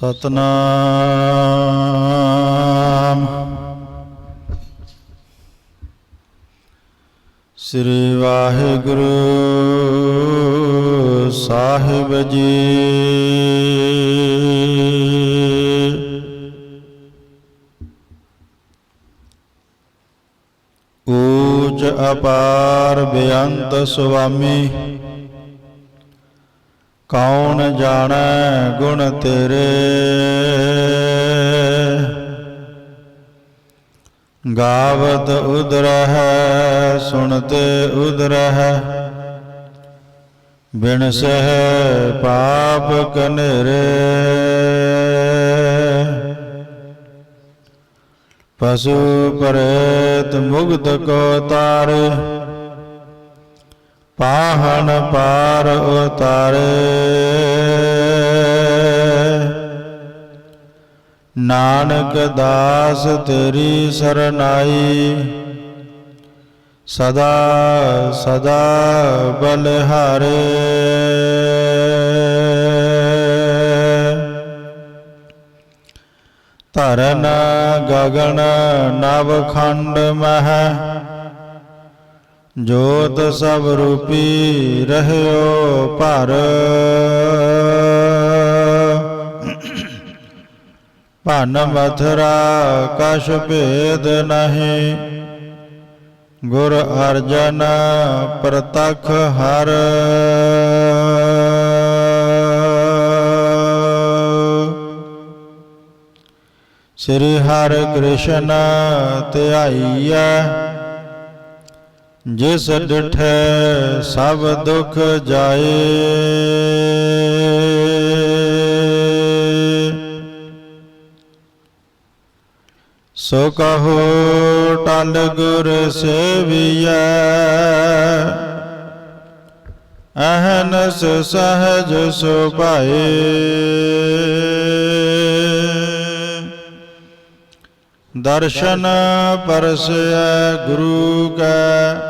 ਸਤਨਾਮ। ਸ੍ਰੀ ਵਾਹਿਗੁਰੂ ਸਾਹਿਬ ਜੀ। ਊਜ ਅਪਾਰ ਬੇਅੰਤ ਸੁਆਮੀ। ਕੌਣ ਜਾਣੈ ਗੁਣ ਤੇਰੇ? ਗਾਵਤ ਉਦਰਹਿ ਸੁਣਤੇ ਉਦਰਹਿ ਬਿਨ ਸਹਿ ਪਾਪ ਕਨੇਰੇ। ਪਸ਼ੂ ਪਰੇਤ ਮੁਗਧ ਕੋ ਤਾਰੇ ਪਾਹਣ ਪਾਰ ਉਤਾਰੇ। ਨਾਨਕ ਦਾਸ ਤੇਰੀ ਸਰਨਾਈ, ਸਦਾ ਸਦਾ ਬਲਹਾਰੇ। ਧਰਨ ਗਗਨ ਨਵ ਖੰਡ ਮਹਿ ਜੋਤ ਸਭ ਰੂਪੀ ਰਹਿਓ ਭਰ। ਭਨ ਮਥਰਾ ਕਛ ਭੇਦ ਨਹੀਂ। ਗੁਰ ਅਰਜਨ ਪ੍ਰਤਖ ਹਰ। ਸ੍ਰੀ ਹਰਿ ਕ੍ਰਿਸ਼ਨ ਧਿਆਈਐ। ਜਿਸ ਡਿਠੈ ਸਭ ਦੁਖ ਜਾਏ। ਸੋ ਕਹੋ ਟਲ ਗੁਰ ਸੇਵੀਐ। ਅਹਨਸ ਸਹਜ ਸੁਭਾਏ ਦਰਸ਼ਨ ਪਰਸੈ ਗੁਰੂ ਕੈ।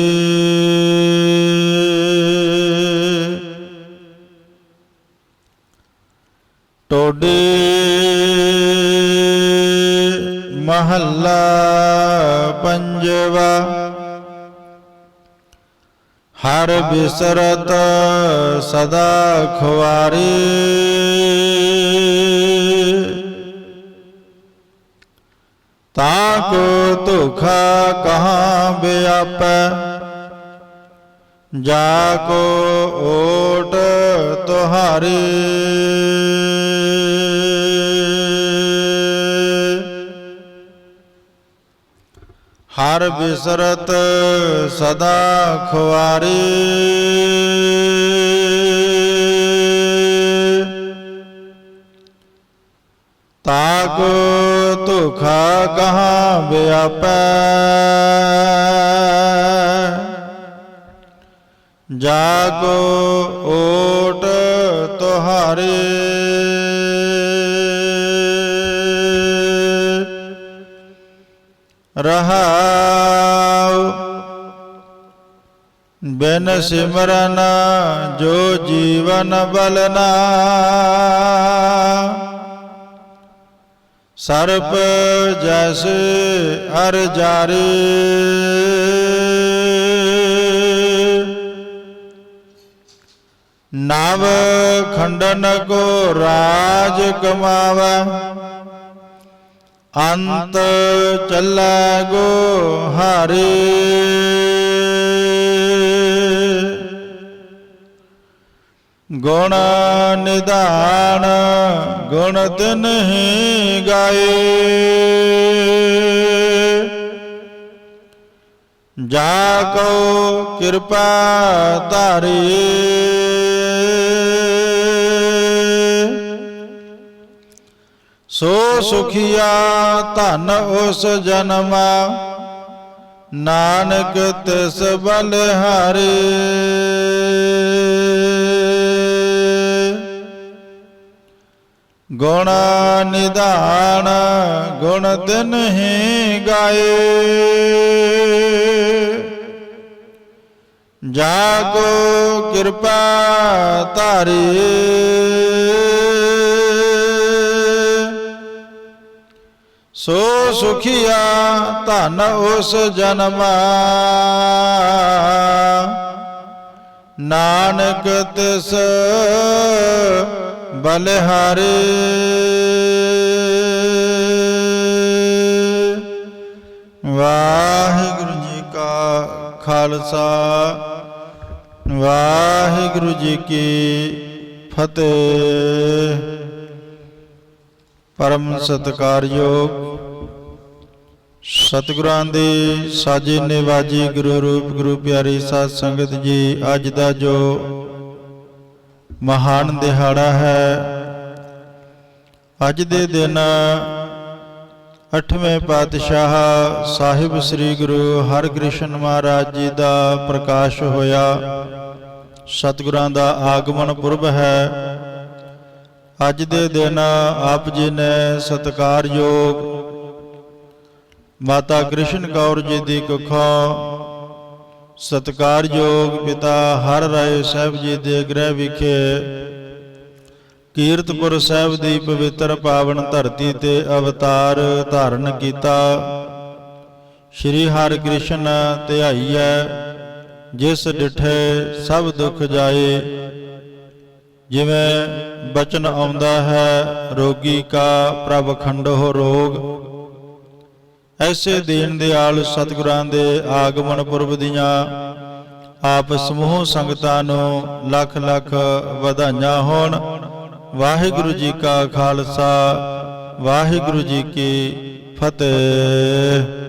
ਟੋਡੇ ਮਹੱਲਾ ਪੰਜਵਾ। ਹਰ ਬਿਸਰਤ ਸਦਾ ਖੁਆਰੀ ਤਾ ਕੋ ਧੋਖਾ ਕਹਾਂ ਬਿਆਪੈ। ਜਾ ਕੋ ਓਟ ਤੁਹਾਰੇ। ਹਰ ਬਿਸਰਤ ਸਦਾ ਖੁਆਰੇ ਤਾਕ ਧੋਖਾ ਕਹਾਂ ਵਿਆਪੈ। ਜਾਗੋ ਓਟ ਤੁਹਾਰੇ। ਰਹਾਉ। ਬਿਨ ਸਿਮਰਨ ਜੋ ਜੀਵਨ ਬਲਨਾ ਸਰਪ ਜੈਸੇ ਅਰ ਜਾਰੇ। ਨਵ ਖੰਡਨ ਕੋ ਰਾਜ ਕਮਾਵੈ। ਅੰਤ ਚੱਲੈ ਗੋ ਹਾਰੇ। ਗੁਣ ਨਿਧਾਨ ਗੁਣ ਤਿਨਹਿ ਗਾਏ। ਜਾ ਕੋ ਕਿਰਪਾ ਧਾਰੇ। ਸੋ ਸੁਖੀਆ ਧਨ ਉਸ ਜਨਮਾ, ਨਾਨਕ ਤਿਸ ਬਲਿਹਾਰੇ ਗੁਣ ਨਿਧਾਨ, ਗੁਣ ਤਿਨ ਹੀ ਗਾਏ। ਜਾ ਕੋ ਕਿਰਪਾ ਧਾਰੀ। ਸੋ ਸੁਖੀਆ ਧਨ ਉਸ ਜਨਮਾ। ਨਾਨਕ ਤਿਸ ਬਲਿਹਾਰੇ। ਵਾਹਿਗੁਰੂ ਜੀ ਕਾ ਖਾਲਸਾ। ਵਾਹਿਗੁਰੂ ਜੀ ਕੀ ਫਤਿਹ। ਪਰਮ ਸਤਿਕਾਰਯੋਗ ਸਤਿਗੁਰਾਂ ਦੀ ਸਾਜੇ ਨਿਵਾਜੀ ਗੁਰੂ ਰੂਪ ਗੁਰੂ ਪਿਆਰੀ ਸਾਧ ਸੰਗਤ ਜੀ, ਅੱਜ ਦਾ ਜੋ ਮਹਾਨ ਦਿਹਾੜਾ ਹੈ, ਅੱਜ ਦੇ ਦਿਨ ਅਠਵੇਂ ਪਾਤਸ਼ਾਹ ਸਾਹਿਬ ਸ੍ਰੀ ਗੁਰੂ ਹਰਕ੍ਰਿਸ਼ਨ ਮਹਾਰਾਜ ਜੀ ਦਾ ਪ੍ਰਕਾਸ਼ ਹੋਇਆ। ਸਤਿਗੁਰਾਂ ਦਾ ਆਗਮਨ ਪੁਰਬ ਹੈ। ਅੱਜ ਦੇ ਦਿਨ ਆਪ ਜੀ ਨੇ ਸਤਿਕਾਰਯੋਗ ਮਾਤਾ ਕ੍ਰਿਸ਼ਨ ਕੌਰ ਜੀ ਦੀ ਕੁੱਖੋਂ ਸਤਿਕਾਰਯੋਗ ਪਿਤਾ ਹਰ ਰਾਏ ਸਾਹਿਬ ਜੀ ਦੇ ਗ੍ਰਹਿ ਵਿਖੇ ਕੀਰਤਪੁਰ ਸਾਹਿਬ ਦੀ ਪਵਿੱਤਰ ਪਾਵਨ ਧਰਤੀ ਤੇ ਅਵਤਾਰ ਧਾਰਨ ਕੀਤਾ। ਸ਼੍ਰੀ ਹਰਿਕ੍ਰਿਸ਼ਨ ਧਿਆਈਐ ਜਿਸ ਡਿਠੇ ਸਭ ਦੁੱਖ ਜਾਏ ਜਿਵੇਂ ਬਚਨ ਆਉਂਦਾ ਹੈ, ਰੋਗੀ ਕਾ ਪ੍ਰਭ ਖੰਡੋ ਰੋਗ। ਐਸੇ ਦੀਨ ਦਿਆਲ ਸਤਿਗੁਰਾਂ ਦੇ ਆਗਮਨ ਪੁਰਬ ਦੀਆਂ ਆਪ ਸਮੂਹ ਸੰਗਤਾਂ ਨੂੰ ਲੱਖ ਲੱਖ ਵਧਾਈਆਂ ਹੋਣ। ਵਾਹਿਗੁਰੂ ਜੀ ਕਾ ਖਾਲਸਾ, ਵਾਹਿਗੁਰੂ ਜੀ ਕੀ ਫਤਿਹ।